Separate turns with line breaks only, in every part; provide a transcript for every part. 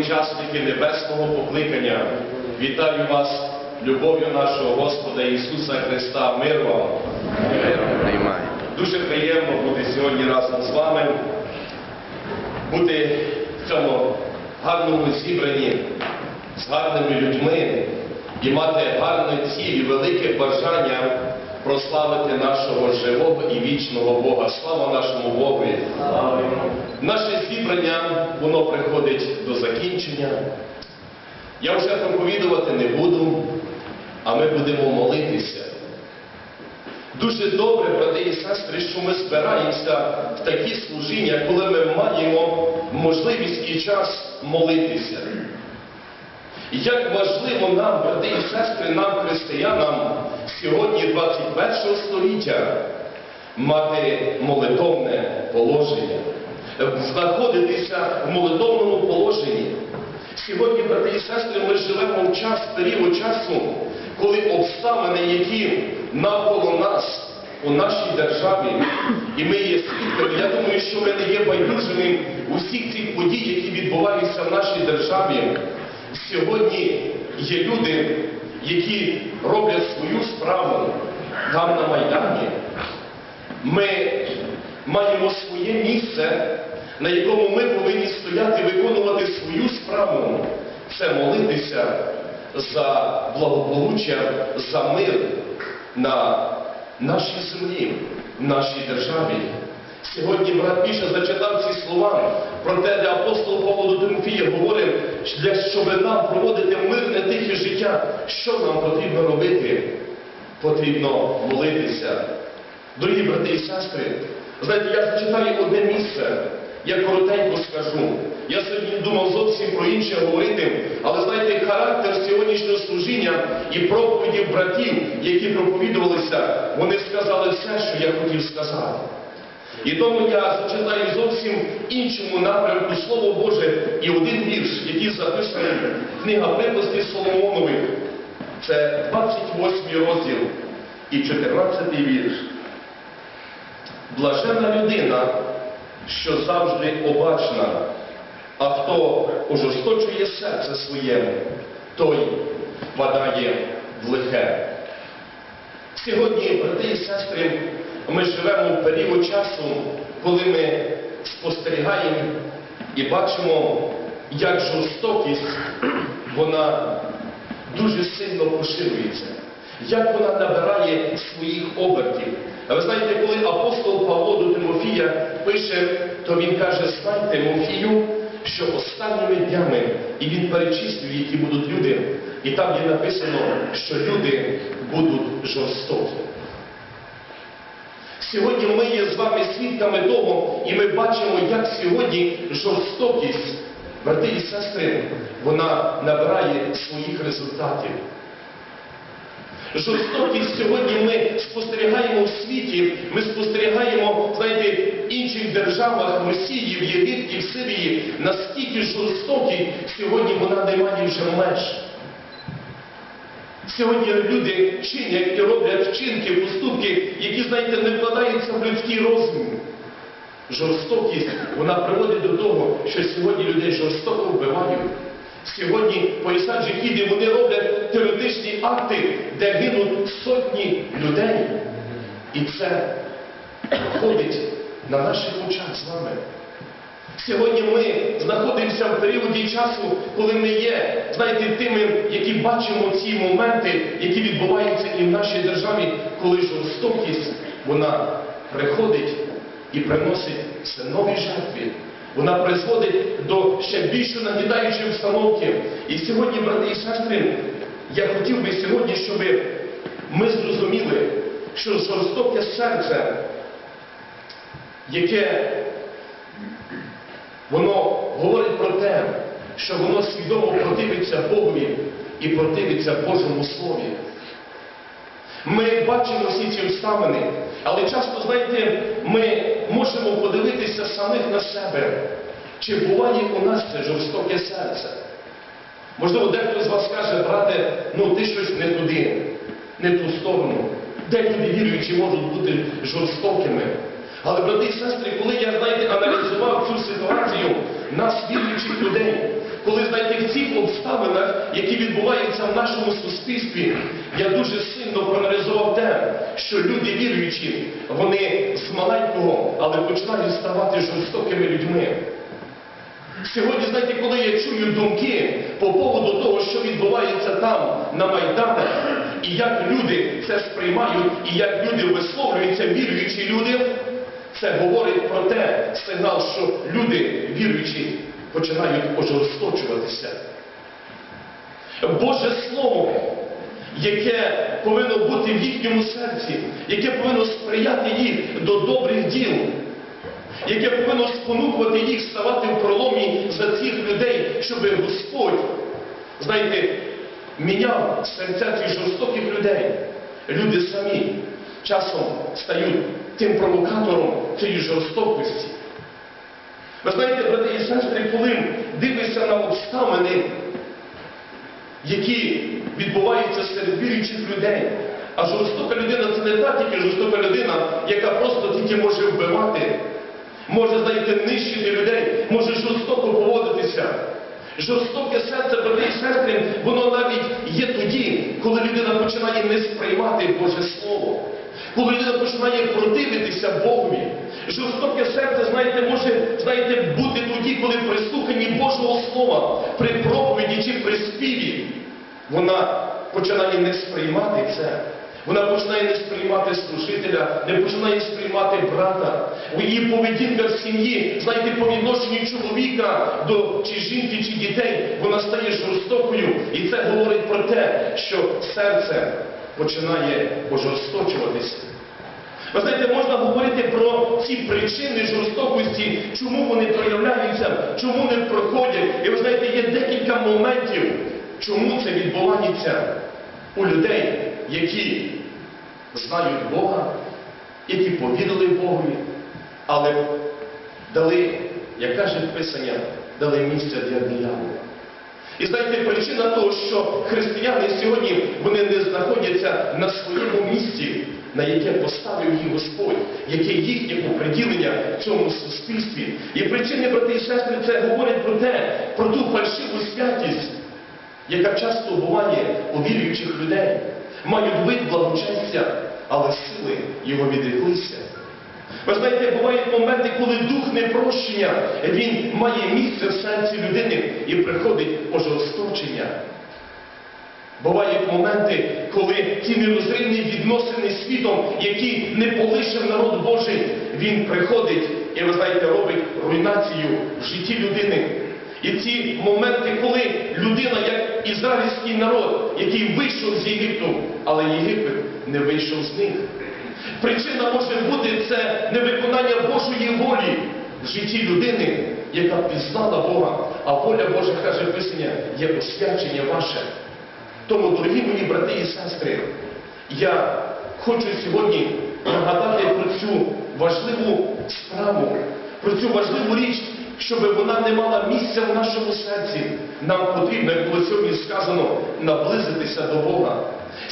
учасники небесного покликання, вітаю вас любов'ю нашого Господа Ісуса Христа. Мир вам! Дуже приємно бути сьогодні разом з вами, бути в цьому гарному зібранні з гарними людьми і мати гарну ціль і велике бажання прославити нашого живого і вічного Бога. Слава нашому Богу! Наше зібрання, воно приходить до закінчення. Я вже проповідувати не буду, а ми будемо молитися. Дуже добре, брати і сестри, що ми збираємося в такі служіння, коли ми маємо можливість і час молитися. І Як важливо нам, брати і сестри, нам, християнам, сьогодні 21 століття мати молитовне положення, знаходитися в молитовному положенні. Сьогодні, брати і сестри, ми живемо в час, період часу, коли обставини, які навколо нас у нашій державі, і ми є свідками, я думаю, що ми не є байдужими усіх цих подій, які відбуваються в нашій державі. Сьогодні є люди, які роблять свою справу там на Майдані. Ми маємо своє місце, на якому ми повинні стояти, виконувати свою справу. Це молитися за благополуччя, за мир на нашій землі, в нашій державі. Сьогодні брат Міша зачитав ці слова про те, де апостол Павло Тимофія говорив, щоб нам проводити мирне тихе життя, що нам потрібно робити? Потрібно молитися. Дорогі брати і сестри, знаєте, я зачитаю одне місце, я коротенько скажу. Я сьогодні думав зовсім про інше говорити, але знаєте, характер сьогоднішнього служіння і проповідів братів, які проповідувалися, вони сказали все, що я хотів сказати. І тому я зачитаю зовсім іншому напрямку Слово Боже і один вірш, який записаний книга приповістей Соломонових. Це 28 розділ і 14 вірш. Блаженна людина, що завжди обачна, а хто ожесточує серце своєму, той впадає в лихе. Сьогодні, брати і сестри, ми живемо в період часу, коли ми спостерігаємо і бачимо, як жорстокість вона дуже сильно поширюється, як вона набирає своїх обертів. А ви знаєте, коли апостол Павло до Тимофія пише, то він каже, знай Тимофію, що останніми днями, і він перечислює, які будуть люди, і там є написано, що люди будуть жорстокі. Сьогодні ми є з вами свідками того, і ми бачимо, як сьогодні жорстокість, брати і сестри, вона набирає своїх результатів. Жорстокість сьогодні ми спостерігаємо в світі, ми спостерігаємо, знаєте, в інших державах, в Росії, в Єгипті, в Сирії, наскільки жорстокі сьогодні вона не має вже меж. Сьогодні люди чинять і роблять вчинки, поступки, які, знаєте, не вкладаються в людський розум. Жорстокість, вона приводить до того, що сьогодні людей жорстоко вбивають. Сьогодні пояса джихіди, вони роблять терористичні акти, де гинуть сотні людей. І це проходить на наших очах з вами. Сьогодні ми знаходимося в періоді часу, коли ми є, знаєте, тими, які бачимо ці моменти, які відбуваються і в нашій державі, коли жорстокість вона приходить і приносить все нові жертви. Вона призводить до ще більш нагнідаючої обстановки. І сьогодні, брати і сестри, я хотів би сьогодні, щоб ми зрозуміли, що жорстоке серце, яке Воно говорить про те, що воно свідомо противиться Богові і противиться Божому Слові. Ми бачимо всі ці обставини, але часто, знаєте, ми можемо подивитися самих на себе, чи буває у нас це жорстоке серце. Можливо, дехто з вас каже, брате, ну ти щось не туди, не ту сторону. Де люди віруючі можуть бути жорстокими. Але, брати і сестри, коли я, знаєте, аналізував цю ситуацію, нас віруючих людей. Коли знаєте, в цих обставинах, які відбуваються в нашому суспільстві, я дуже сильно проаналізував те, що люди віруючі, вони з маленького, але починають ставати жорстокими людьми. Сьогодні, знаєте, коли я чую думки по поводу того, що відбувається там, на Майданах, і як люди це сприймають, і як люди висловлюються, віруючі люди, це говорить про те, сигнал, що люди віруючі починають ожорсточуватися. Боже Слово, яке повинно бути в їхньому серці, яке повинно сприяти їх до добрих діл, яке повинно спонукувати їх ставати в проломі за цих людей, щоб Господь, знаєте, міняв серця цих жорстоких людей. Люди самі часом стають тим провокатором цієї жорстокості. Ви знаєте, брати і сестри, коли дивишся на обставини, які відбуваються серед віруючих людей. А жорстока людина це не та тільки жорстока людина, яка просто тільки може вбивати, може, знаєте, нищити людей, може жорстоко поводитися. Жорстоке серце, брати і сестри, воно навіть є тоді, коли людина починає не сприймати Боже Слово. Коли людина починає противитися Богові. Жорстоке серце, знаєте, може знаєте, бути тоді, коли при слуханні Божого Слова, при проповіді чи при співі, вона починає не сприймати це. Вона починає не сприймати служителя, не починає сприймати брата. У її поведінка в сім'ї, знаєте, по відношенню чоловіка до чи жінки, чи дітей, вона стає жорстокою. І це говорить про те, що серце починає ожорсточуватися. Ви знаєте, можна говорити про ці причини жорстокості, чому вони проявляються, чому не проходять. І ви знаєте, є декілька моментів, чому це відбувається у людей, які знають Бога, які повірили Богові, але дали, як каже Писання, дали місце для диявола. І знаєте, причина того, що християни сьогодні вони не знаходяться на своєму місці, на яке поставив їх Господь, яке їхнє оприділення в цьому суспільстві. І причини, брати і сестри, це говорить про те, про ту фальшиву святість, яка часто буває у віруючих людей. Мають вид благочестя, але сили його відреклися. Ви знаєте, бувають моменти, коли дух непрощення, він має місце в серці людини і приходить ожорсточення. Бувають моменти, коли ті нерозривні відносини з світом, які не полишив народ Божий, він приходить і, ви знаєте, робить руйнацію в житті людини. І ці моменти, коли людина, як ізраїльський народ, який вийшов з Єгипту, але Єгипет не вийшов з них. Причина може бути це невиконання Божої волі в житті людини, яка пізнала Бога. А воля Божа, каже Писання, є освячення ваше. Тому, дорогі мої брати і сестри, я хочу сьогодні нагадати про цю важливу справу, про цю важливу річ, щоб вона не мала місця в нашому серці. Нам потрібно, як було сьогодні сказано, наблизитися до Бога.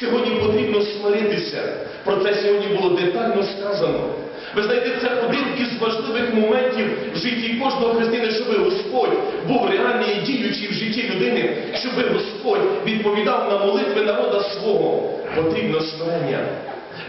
Сьогодні потрібно смиритися. Про це сьогодні було детально сказано. Ви знаєте, це один із важливих моментів в житті кожного христини, щоб Господь був реальний і діючий в житті людини, щоб Господь відповідав на молитви народа свого. Потрібно смирення.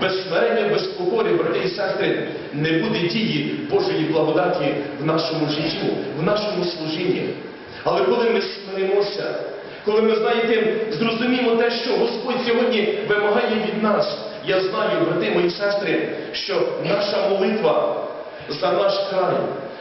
Без смирення, без покори, брати і сестри, не буде дії Божої благодаті в нашому житті, в нашому служінні. Але коли ми смиримося, коли ми, знаєте, зрозуміємо те, що Господь сьогодні вимагає від нас, я знаю, брати мої сестри, що наша молитва за наш край,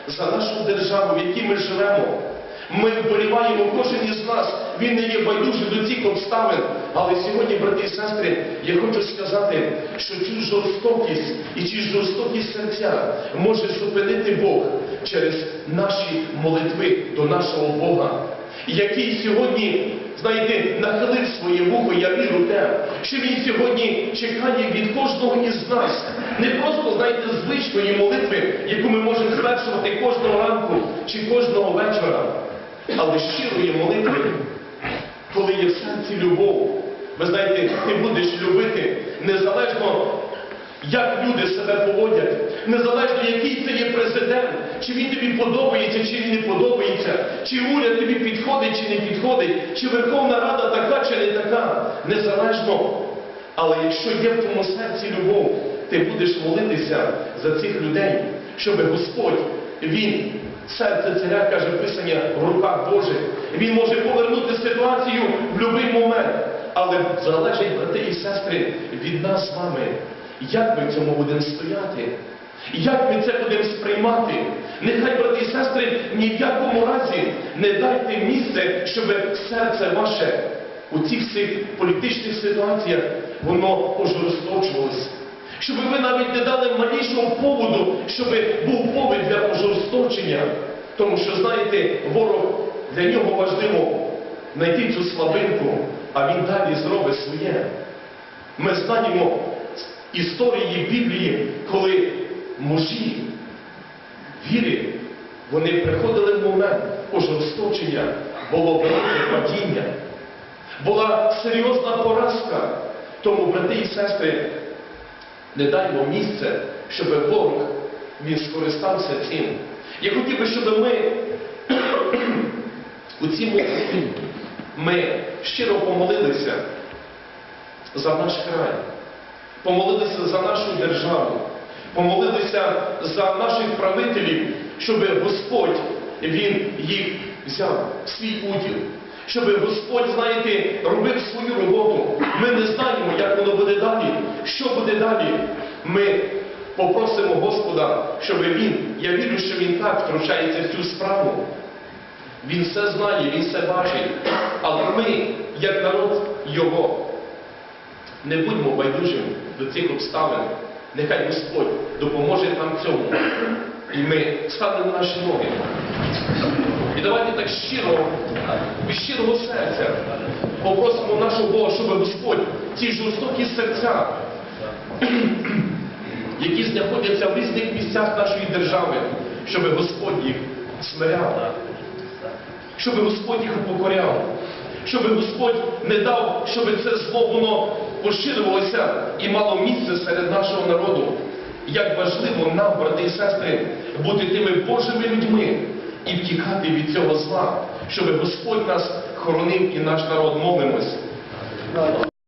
за нашу державу, в якій ми живемо, ми вболіваємо кожен із нас, він не є байдужий до цих обставин. Але сьогодні, брати і сестри, я хочу сказати, що цю жорстокість і ці жорстокі серця може зупинити Бог через наші молитви до нашого Бога який сьогодні, знаєте, нахилив своє вухо, я віру те, що він сьогодні чекає від кожного із нас. Не просто, знаєте, звичної молитви, яку ми можемо звершувати кожного ранку чи кожного вечора, але щирої молитви, коли є в серці любов. Ви знаєте, ти будеш любити незалежно як люди себе поводять, незалежно який це є президент, чи він тобі подобається, чи він не подобається, чи уряд тобі підходить, чи не підходить, чи Верховна Рада така, чи не така. Незалежно. Але якщо є в твоєму серці любов, ти будеш молитися за цих людей, щоб Господь, Він, серце царя, каже Писання, в руках Божих. Він може повернути ситуацію в будь-який момент. Але залежить, брати і сестри, від нас з вами, як ми в цьому будемо стояти, як ми це будемо сприймати. Нехай, брати і сестри, ні в якому разі не дайте місце, щоб серце ваше у цих всіх політичних ситуаціях воно ожорсточувалося. Щоб ви навіть не дали малішого поводу, щоб був повід для ожорсточення. Тому що, знаєте, ворог для нього важливо знайти цю слабинку, а він далі зробить своє. Ми знаємо історії Біблії, коли мужі віри, вони приходили в момент ожорсточення, було велике падіння, була серйозна поразка. Тому, брати і сестри, не даймо місце, щоб ворог він скористався цим. Я хотів би, щоб ми у цій молитві ми щиро помолилися за наш край, помолилися за нашу державу, помолилися за наших правителів, щоб Господь Він їх взяв свій уділ. Щоб Господь, знаєте, робив свою роботу. Ми не знаємо, як воно буде далі, що буде далі. Ми попросимо Господа, щоб Він, я вірю, що Він так втручається в цю справу. Він все знає, він все бачить. Але ми, як народ Його, не будьмо байдужими до цих обставин. Нехай Господь допоможе нам цьому. І ми станемо наші ноги. І давайте так щиро, від щирого серця попросимо нашого Бога, щоб Господь ці жорстокі серця, які знаходяться в різних місцях нашої держави, щоб Господь їх смиряв щоб Господь їх упокоряв, щоб Господь не дав, щоб це зло воно поширювалося і мало місце серед нашого народу. Як важливо нам, брати і сестри, бути тими Божими людьми і втікати від цього зла, щоб Господь нас хоронив і наш народ молимось.